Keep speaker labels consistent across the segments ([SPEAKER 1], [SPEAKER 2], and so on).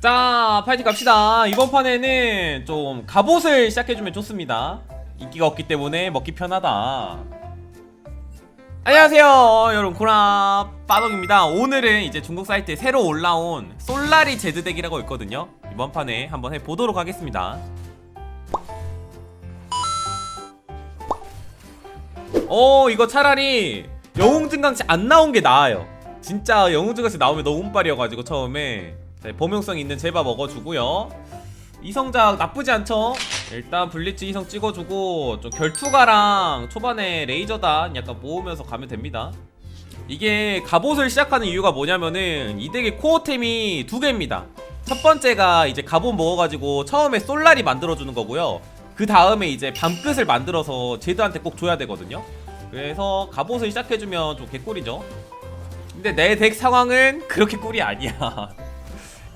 [SPEAKER 1] 자 파이팅 갑시다. 이번 판에는 좀 갑옷을 시작해주면 좋습니다. 인기가 없기 때문에 먹기 편하다. 안녕하세요 여러분. 구라 빠덕입니다. 오늘은 이제 중국 사이트에 새로 올라온 솔라리 제드덱이라고 있거든요. 이번 판에 한번 해보도록 하겠습니다. 어 이거 차라리 영웅 증강치 안 나온 게 나아요. 진짜 영웅 증강치 나오면 너무 운빨이어가지고 처음에 자, 범용성 있는 제바 먹어주고요. 이성작 나쁘지 않죠? 일단 블리츠 이성 찍어주고 좀 결투가랑 초반에 레이저단 약간 모으면서 가면 됩니다. 이게 갑옷을 시작하는 이유가 뭐냐면은 이 덱의 코어템이 두 개입니다. 첫 번째가 이제 갑옷 먹어가지고 처음에 솔라리 만들어주는 거고요. 그 다음에 이제 밤끝을 만들어서 제드한테 꼭 줘야 되거든요. 그래서 갑옷을 시작해주면 좀 개꿀이죠. 근데 내 덱 상황은 그렇게 꿀이 아니야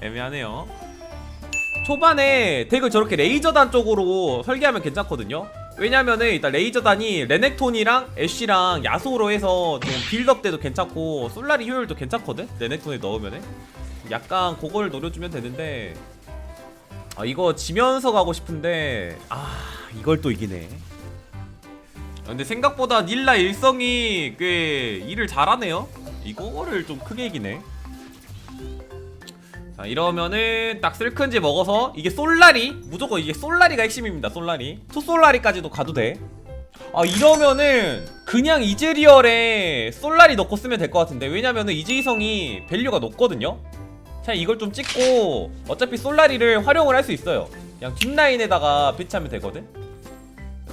[SPEAKER 1] 애매하네요. 초반에 덱을 저렇게 레이저단 쪽으로 설계하면 괜찮거든요. 왜냐면은 일단 레이저단이 레넥톤이랑 애쉬랑 야소로 해서 좀 빌드업 때도 괜찮고 솔라리 효율도 괜찮거든? 레넥톤에 넣으면은. 약간 그걸 노려주면 되는데 아 이거 지면서 가고 싶은데 아 이걸 또 이기네. 아, 근데 생각보다 닐라 일성이 꽤 일을 잘하네요. 이거를 좀 크게 이기네 자 이러면은 딱 쓸큰지 먹어서 이게 솔라리 무조건 이게 솔라리가 핵심입니다 솔라리. 투솔라리까지도 가도 돼아 이러면은 그냥 이즈리얼에 솔라리 넣고 쓰면 될 것 같은데 왜냐면은 이즈이성이 밸류가 높거든요? 그냥 이걸 좀 찍고 어차피 솔라리를 활용을 할 수 있어요. 그냥 뒷라인에다가 배치하면 되거든?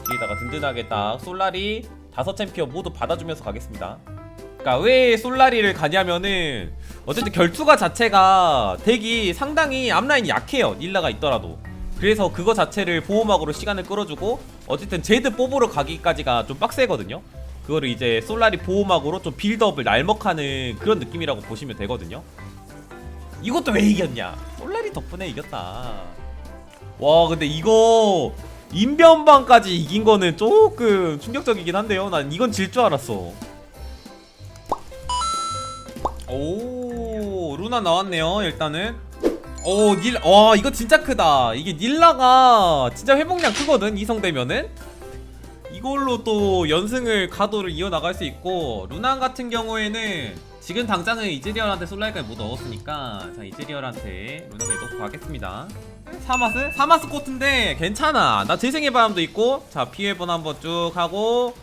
[SPEAKER 1] 뒤에다가 든든하게 딱 솔라리 다섯 챔피언 모두 받아주면서 가겠습니다 그러니까 왜 솔라리를 가냐면은 어쨌든 결투가 자체가 덱이 상당히 앞라인이 약해요 닐라가 있더라도. 그래서 그거 자체를 보호막으로 시간을 끌어주고 어쨌든 제드 뽑으러 가기까지가 좀 빡세거든요. 그거를 이제 솔라리 보호막으로 좀 빌드업을 날먹하는 그런 느낌이라고 보시면 되거든요. 이것도 왜 이겼냐? 솔라리 덕분에 이겼다. 와 근데 이거 인변방까지 이긴 거는 조금 충격적이긴 한데요. 난 이건 질 줄 알았어 오 루나 나왔네요 일단은. 오닐와 이거 진짜 크다. 이게 닐라가 진짜 회복량 크거든 이성되면은. 이걸로 또 연승을 가도를 이어나갈 수 있고 루난 같은 경우에는 지금 당장은 이즈리얼한테 솔라이까지 못 넣었으니까 자 이즈리얼한테 루나를 넣고 가겠습니다. 사마스? 사마스 코트인데 괜찮아. 나 재생의 바람도 있고 자 피해번 한번 쭉 하고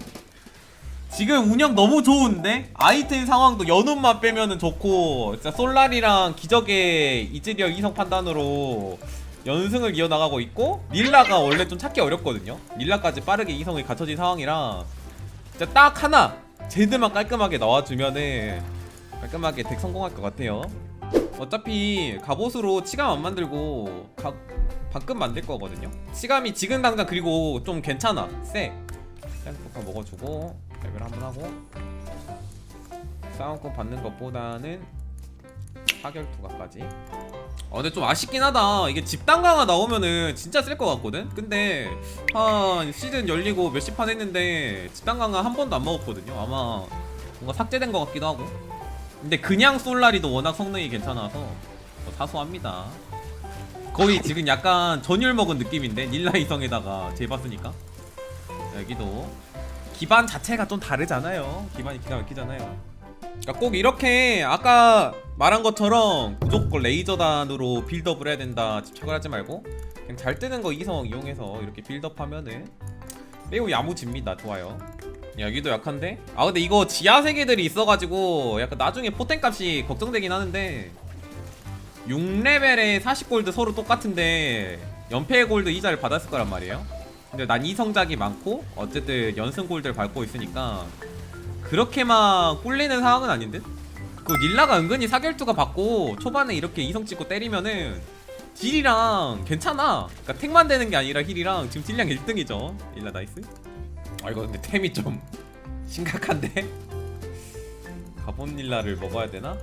[SPEAKER 1] 지금 운영 너무 좋은데? 아이템 상황도 연운만 빼면은 좋고 진짜 솔라리랑 기적의 이즈리얼 이성 판단으로 연승을 이어나가고 있고 닐라가 원래 좀 찾기 어렵거든요? 닐라까지 빠르게 이성이 갖춰진 상황이라 진짜 딱 하나 제드만 깔끔하게 나와주면은 깔끔하게 덱 성공할 것 같아요. 어차피 갑옷으로 치감 안 만들고 가, 방금 만들 거거든요? 치감이 지금 당장 그리고 좀 괜찮아. 세 샌드포카 먹어주고 레벨 한번 하고 싸움권 받는 것보다는 사결 투가까지. 어 근데 좀 아쉽긴 하다. 이게 집단 강화 나오면은 진짜 쓸 것 같거든? 근데 한 시즌 열리고 몇십 판 했는데 집단 강화 한 번도 안 먹었거든요. 아마 뭔가 삭제된 것 같기도 하고. 근데 그냥 솔라리도 워낙 성능이 괜찮아서 더 사소합니다. 거의 지금 약간 전율 먹은 느낌인데? 닐라 이성에다가 재봤으니까 여기도. 기반 자체가 좀 다르잖아요. 기반이 기가 막히잖아요. 그러니까 꼭 이렇게 아까 말한 것처럼 무조건 레이저단으로 빌드업을 해야 된다 집착을 하지 말고 그냥 잘 뜨는 거 이성 이용해서 이렇게 빌드업하면은 매우 야무집니다. 좋아요. 여기도 약한데? 아 근데 이거 지하 세계들이 있어가지고 약간 나중에 포텐 값이 걱정되긴 하는데 6레벨에 40골드 서로 똑같은데 연패 골드 이자를 받았을 거란 말이에요 근데 난 이성작이 많고 어쨌든 연승 골드를 밟고 있으니까 그렇게만 꿀리는 상황은 아닌 듯? 그 닐라가 은근히 사결투가 받고 초반에 이렇게 이성 찍고 때리면은 딜이랑 괜찮아 그니까 택만 되는 게 아니라 힐이랑 지금 딜량 1등이죠 닐라 나이스 아 이거 근데 템이 좀 심각한데? 가본 닐라를 먹어야 되나?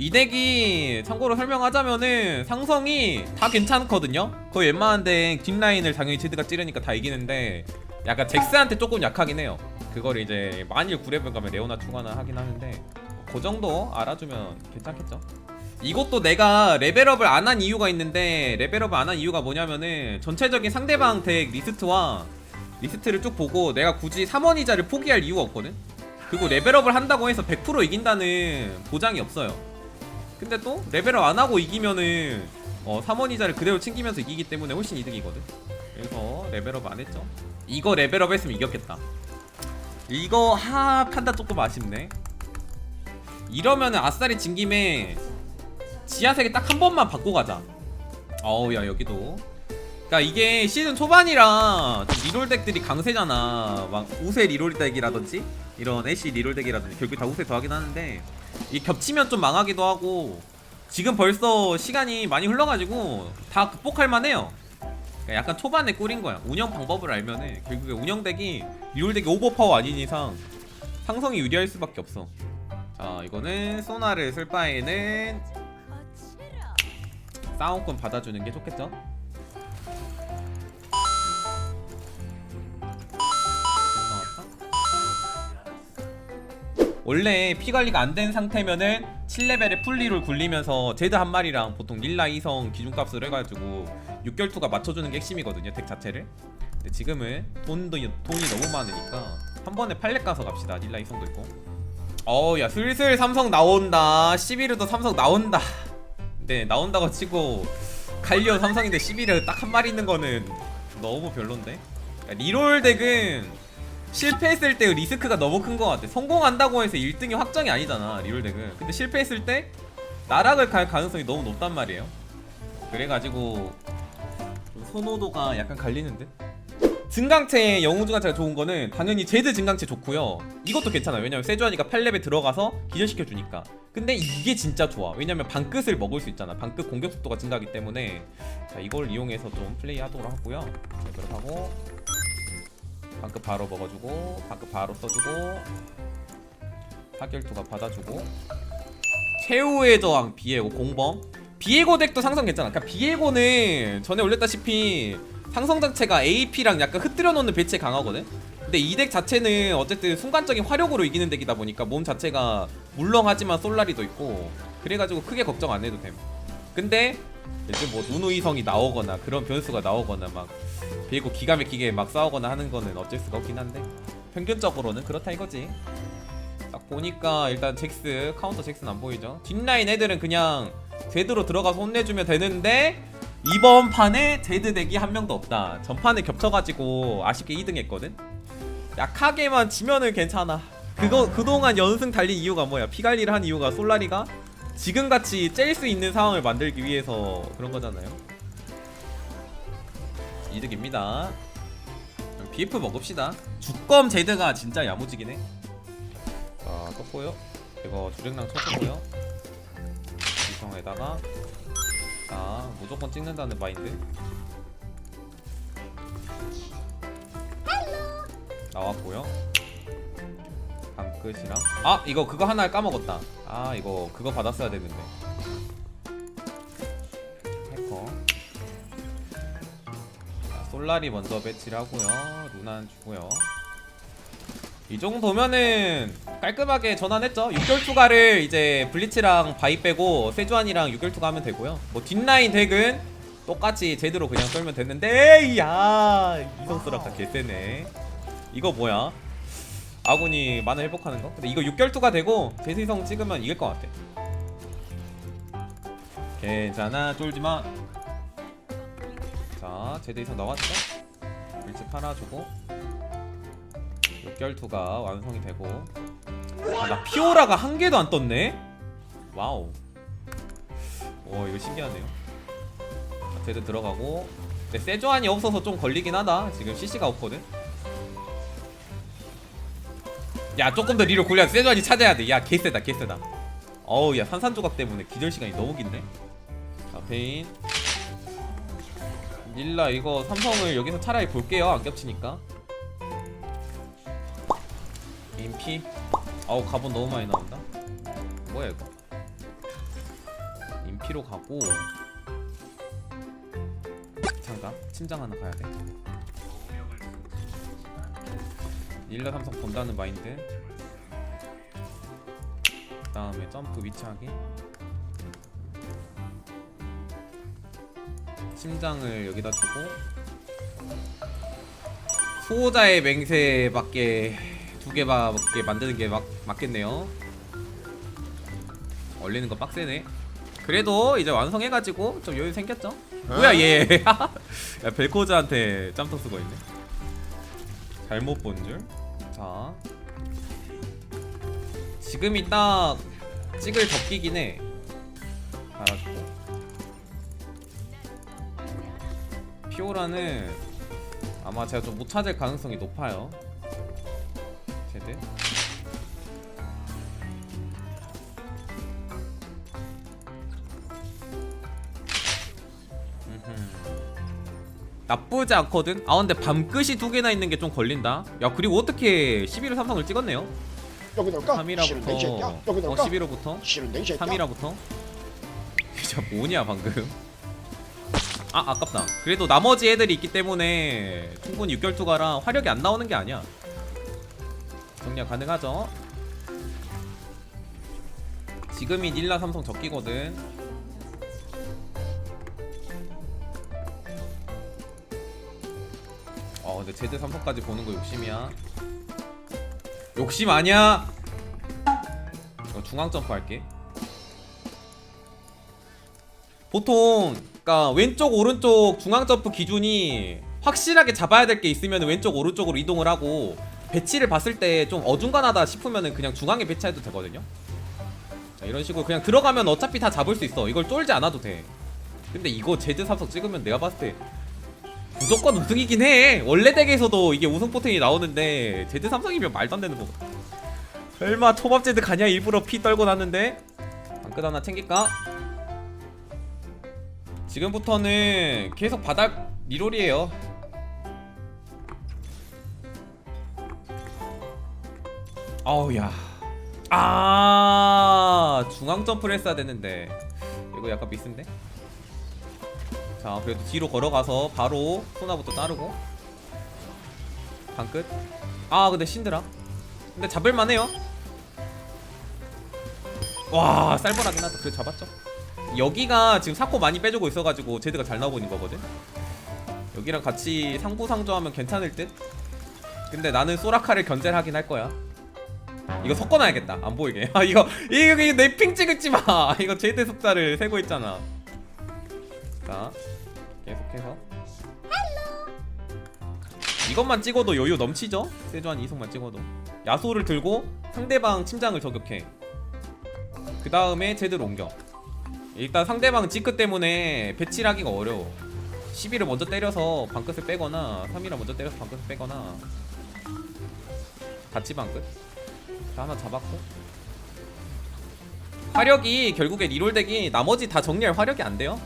[SPEAKER 1] 이 덱이 참고로 설명하자면은 상성이 다 괜찮거든요? 거의 웬만한 덱 뒷라인을 당연히 제드가 찌르니까 다 이기는데 약간 잭스한테 조금 약하긴 해요. 그걸 이제 만일 9레벨 가면 레오나 추가나 하긴 하는데 그 정도 알아주면 괜찮겠죠? 이것도 내가 레벨업을 안 한 이유가 있는데 레벨업을 안 한 이유가 뭐냐면은 전체적인 상대방 덱 리스트와 리스트를 쭉 보고 내가 굳이 3원 이자를 포기할 이유가 없거든? 그리고 레벨업을 한다고 해서 100% 이긴다는 보장이 없어요 근데 또 레벨업 안 하고 이기면은 어 3원 이자를 그대로 챙기면서 이기기 때문에 훨씬 이득이거든 그래서 레벨업 안 했죠 이거 레벨업 했으면 이겼겠다 이거 하 판단 조금 아쉽네 이러면은 아싸리 진 김에 지하색이 딱한 번만 바꿔 가자. 어우 야 여기도. 그러니까 이게 시즌 초반이라 좀 리롤 덱들이 강세잖아. 막 우세 리롤 덱이라든지 이런 애쉬 리롤 덱이라든지 결국 다 우세 더하긴 하는데 이 겹치면 좀 망하기도 하고 지금 벌써 시간이 많이 흘러가지고 다 극복할 만해요. 그러니까 약간 초반에 꿀인 거야. 운영 방법을 알면은 결국에 운영 덱이 리롤 덱이 오버파워 아닌 이상 상성이 유리할 수밖에 없어. 자 이거는 소나를 쓸 바에는 싸움권 받아주는 게 좋겠죠? 원래 피 관리가 안 된 상태면은 7레벨에 풀리를 굴리면서 제드 한 마리랑 보통 릴라 이성 기준값을 해가지고 6결투가 맞춰주는 게 핵심이거든요 덱 자체를. 근데 지금은 돈도 돈이 너무 많으니까 한 번에 팔렙 가서 갑시다 릴라 이성도 있고. 어야 슬슬 삼성 나온다. 11위도 삼성 나온다. 네 나온다고 치고 갈리오 삼성인데 11회 딱한 마리 있는 거는 너무 별론데? 리롤 덱은 실패했을 때 리스크가 너무 큰 것 같아. 성공한다고 해서 1등이 확정이 아니잖아 리롤 덱은. 근데 실패했을 때 나락을 갈 가능성이 너무 높단 말이에요. 그래가지고 좀 선호도가 약간 갈리는데? 증강체 영웅 증강체가 좋은 거는 당연히 제드 증강체 좋고요. 이것도 괜찮아요. 왜냐면 세주아니가 8렙에 들어가서 기절시켜 주니까. 근데 이게 진짜 좋아. 왜냐면 방끝을 먹을 수 있잖아. 방끝 공격 속도가 증가하기 때문에. 자 이걸 이용해서 좀 플레이 하도록 하고요. 자 그렇게 하고 방끝 바로 먹어주고 방끝 바로 써주고 사결투가 받아주고. 최후의 저항 비에고 공범. 비에고 덱도 상성 괜찮아. 그러니까 비에고는 전에 올렸다시피 상성 자체가 AP랑 약간 흩뜨려 놓는 배치에 강하거든? 근데 이 덱 자체는 어쨌든 순간적인 화력으로 이기는 덱이다 보니까 몸 자체가 물렁하지만 솔라리도 있고 그래가지고 크게 걱정 안 해도 됨. 근데 이제 뭐 누누이성이 나오거나 그런 변수가 나오거나 막 비에고 기가 막히게 막 싸우거나 하는 거는 어쩔 수가 없긴 한데 평균적으로는 그렇다 이거지. 딱 보니까 일단 잭스 카운터 잭스는 안 보이죠? 뒷라인 애들은 그냥 제대로 들어가서 혼내주면 되는데 이번 판에 제드 덱이 한 명도 없다. 전판에 겹쳐가지고 아쉽게 2등 했거든. 약하게만 지면은 괜찮아. 그거 그동안 연승 달린 이유가 뭐야? 피관리를 한 이유가 솔라리가 지금같이 짤 수 있는 상황을 만들기 위해서 그런 거잖아요 이득입니다 BF 먹읍시다 주검 제드가 진짜 야무지긴 해 자, 떴고요. 이거 주랭랑 쳐주고요. 이성에다가 자, 무조건 찍는다는 마인드. 나왔고요. 방끝이랑 아 이거 그거 하나 까먹었다. 아 이거 그거 받았어야 되는데. 해커. 자, 솔라리 먼저 배치를 하고요. 루난 주고요. 이 정도면은 깔끔하게 전환했죠. 6결 투가를 이제 블리츠랑 바이 빼고 세주안이랑 6결 투가 하면 되고요. 뭐 뒷라인 덱은 똑같이 제대로 그냥 썰면 됐는데 에이, 야 이성스럽다 개쎄네. 이거 뭐야? 아군이 만화 회복하는 거? 근데 이거 6결 투가 되고 제세성 찍으면 이길 것 같아. 괜찮아 쫄지 마. 자 제대 이성 나왔죠? 블리츠 팔아주고. 6결투가 완성이 되고 아, 나 피오라가 한 개도 안 떴네? 와우 오 이거 신기하네요 자, 제드 들어가고 근데 세조안이 없어서 좀 걸리긴 하다 지금 CC가 없거든 야 조금 더 리로 굴려 세조안이 찾아야 돼야 개쎄다 개쎄다. 어우 야 산산조각 때문에 기절 시간이 너무 긴데? 자 베인. 릴라 이거 삼성을 여기서 차라리 볼게요 안 겹치니까. 인피. 아우 가본 너무 많이 나온다. 뭐야 이거? 인피로 가고. 장갑 침장 하나 가야 돼 일라 삼성 본다는 마인드. 그 다음에 점프 위치하기. 심장을 여기다 두고 수호자의 맹세밖에 두 개밖에 만드는 게 막, 맞겠네요. 얼리는 거 빡세네. 그래도 이제 완성해가지고 좀 여유 생겼죠? 뭐야 얘. 야, 벨코즈한테 짬통 쓰고 있네. 잘못 본줄 지금이 딱 찍을 덮기긴 해. 알았고 피오라는 아마 제가 좀 못 찾을 가능성이 높아요. 제드 나쁘지 않거든? 아 근데 밤끝이 두 개나 있는 게 좀 걸린다? 야 그리고 어떻게 11호 삼성을 찍었네요
[SPEAKER 2] 여기 넣을까?
[SPEAKER 1] 3이라부터.
[SPEAKER 2] 싫은데 이 새끼야. 여기
[SPEAKER 1] 어
[SPEAKER 2] 넣을까?
[SPEAKER 1] 11호부터?
[SPEAKER 2] 싫은데 이 새끼야.
[SPEAKER 1] 3이라부터? 진짜 뭐냐 방금? 아 아깝다. 그래도 나머지 애들이 있기 때문에 충분히 6결 투가랑 화력이 안 나오는 게 아니야. 정리가 가능하죠? 지금이 닐라 삼성 적기거든. 어 근데 제드 삼성까지 보는 거 욕심이야 욕심 아니야 이거 중앙 점프 할게. 보통 그러니까 왼쪽 오른쪽 중앙 점프 기준이 확실하게 잡아야 될 게 있으면 왼쪽 오른쪽으로 이동을 하고 배치를 봤을 때 좀 어중간하다 싶으면은 그냥 중앙에 배치해도 되거든요. 자, 이런 식으로 그냥 들어가면 어차피 다 잡을 수 있어. 이걸 쫄지 않아도 돼. 근데 이거 제드 삼성 찍으면 내가 봤을 때 무조건 우승이긴 해. 원래 덱에서도 이게 우승 포텐이 나오는데 제드 삼성이면 말도 안 되는 거. 설마 초밥 제드 가냐 일부러 피 떨고 났는데 방끝 하나 챙길까? 지금부터는 계속 바닥 리롤이에요. 아우 야. 아 중앙 점프를 했어야 되는데 이거 약간 미스인데. 자 그래도 뒤로 걸어가서 바로 소나부터 따르고 방끝. 아 근데 신드라. 근데 잡을만해요. 와 쌀벌하긴 하다. 그래 잡았죠. 여기가 지금 사코 많이 빼주고 있어가지고 제드가 잘 나오고 있는 거거든. 여기랑 같이 상부상조하면 괜찮을 듯. 근데 나는 소라카를 견제를 하긴 할 거야. 이거 섞어놔야겠다. 안 보이게. 아 이거 이거 내핑 찍을지 마. 이거 제드 숫자를 세고 있잖아. 자 계속해서. 이것만 찍어도 여유 넘치죠? 세주한 이속만 찍어도. 야소를 들고 상대방 침장을 저격해. 그 다음에 제대로 옮겨. 일단 상대방 지크 때문에 배치를 하기가 어려워. 11을 먼저 때려서 방끝을 빼거나 3이라 먼저 때려서 방끝을 빼거나. 같이 방끝. 자 하나 잡았고. 화력이 결국에 리롤 덱이 나머지 다 정리할 화력이 안 돼요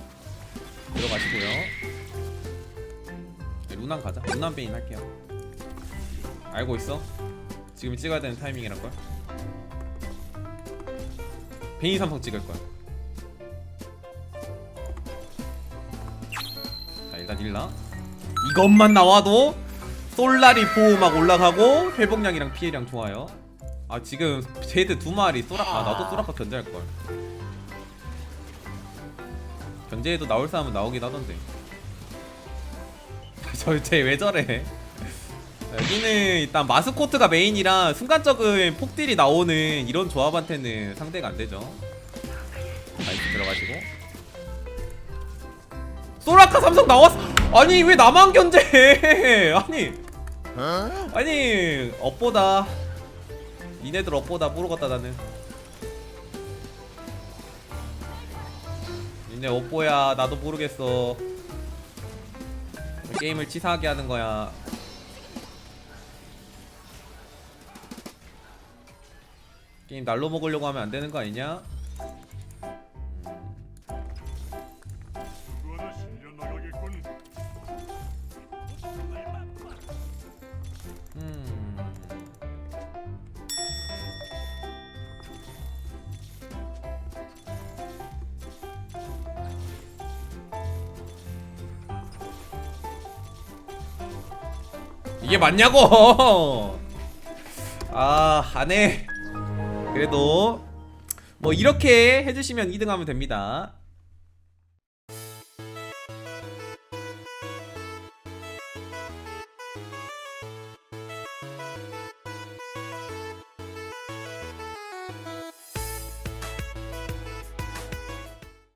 [SPEAKER 1] 들어가시고요 네, 루난 가자. 루난 베인 할게요. 알고 있어? 지금 찍어야 되는 타이밍이랄걸? 베인 삼성 찍을 거야. 자 일단 일라. 이것만 나와도 솔라리 보호 막 올라가고 회복량이랑 피해량 좋아요. 아 지금 제드 두 마리 소라 아 나도 소라카 견제할 걸. 견제해도 나올 사람은 나오긴 하던데. 저쟤왜 저래? 여기는 일단 마스코트가 메인이라 순간적인 폭딜이 나오는 이런 조합한테는 상대가 안 되죠. 나이스 들어가시고. 소라카 삼성 나왔어. 아니 왜 나만 견제해? 아니 아니 업보다 니네들 업보다 모르겠다 나는. 니네 업보야 나도 모르겠어. 게임을 치사하게 하는 거야. 게임 날로 먹으려고 하면 안 되는 거 아니냐? 이게 맞냐고! 아, 안 해. 그래도 뭐 이렇게 해주시면 2등 하면 됩니다.